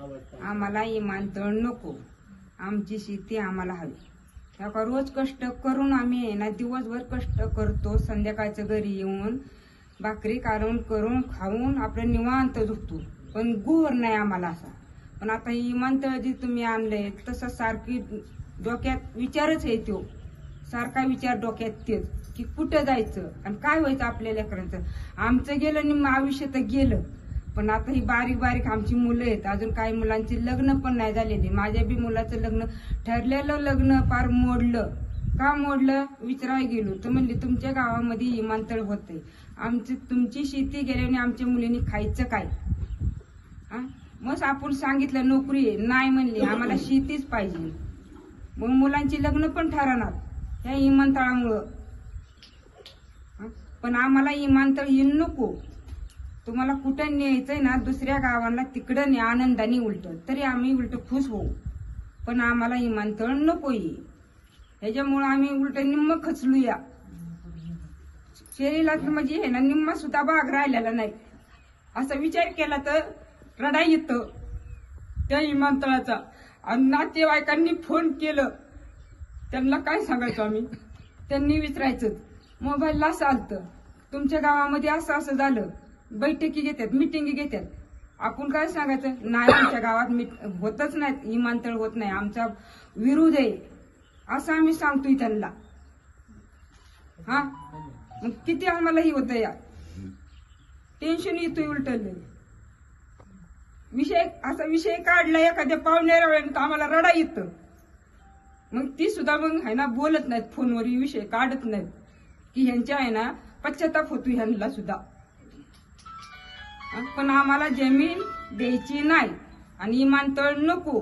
आम्हाला इमानतळ नको. आमची शेती आम्हाला हवी. त्या रोज कष्ट करून आम्ही आहे ना दिवसभर कष्ट करतो. संध्याकाळचं घरी येऊन भाकरी काढून करून खाऊन आपलं निवांत झोपतो. पण गुर नाही आम्हाला असा. पण आता इमानतळ जी जे तुम्ही आणलंय तसं सारखी डोक्यात विचारच आहे तो. सारखा विचार डोक्यात तेच की कुठं जायचं? आणि काय व्हायचं आपल्या लेकरांचं? आमचं गेलं निम्म आयुष्य तर गेलं. पण आता ही बारीक बारीक आमची मुलं आहेत. अजून काही मुलांची लग्न पण नाही झालेली. माझ्या बी मुलाचं लग्न ठरलेलं लग्न फार मोडलं. का मोडलं? विचारायला गेलो. तर म्हणले तुमच्या गावामध्ये विमानतळ होते आमची तुमची शेती गेल्याने आमच्या मुलींनी खायचं काय? हा? मग आपण सांगितलं नोकरी आहे. नाही म्हणली आम्हाला शेतीच पाहिजे. मग मुलांची लग्न पण ठरणार त्या विमानतळामुळं पण आम्हाला विमानतळ येऊन नको. तुम्हाला कुठं न्यायचंय ना दुसऱ्या गावांना तिकडं न्या आनंदाने उलट. तरी आम्ही उलट खुश होऊ. पण आम्हाला विमानतळ नको ये ह्याच्यामुळं आम्ही उलट निम्म खचलूया. शरीरात म्हणजे हे ना निम्मा सुद्धा भाग राहिलेला नाही. असा विचार केला तर रडा येतं त्या विमानतळाचा आणि नातेवाईकांनी फोन केलं. त्यांना काय सांगायचं आम्ही? त्यांनी विचारायचं. मोबाईलला चालतं तुमच्या गावामध्ये असं असं झालं. बैठकी घेतात मिटिंगी घेतात आपण काय सांगायचं? नाही आमच्या गावात मिट होतच नाही विमानतळ होत नाही. आमचा विरोध आहे. असं आम्ही सांगतोय त्यांना. हा? मग किती आम्हाला ही होतं या टेन्शन येतोय उलटलं विषय असा विषय काढला एखाद्या पाहुण्याला तर आम्हाला रडा येतं. मग ती सुद्धा मग आहे ना बोलत नाहीत. फोनवर विषय काढत नाहीत. की ह्यांच्या आहे ना पश्चाताप होतो ह्यांना सुद्धा. पण आम्हाला जमीन द्यायची नाही आणि इमानतळ नको.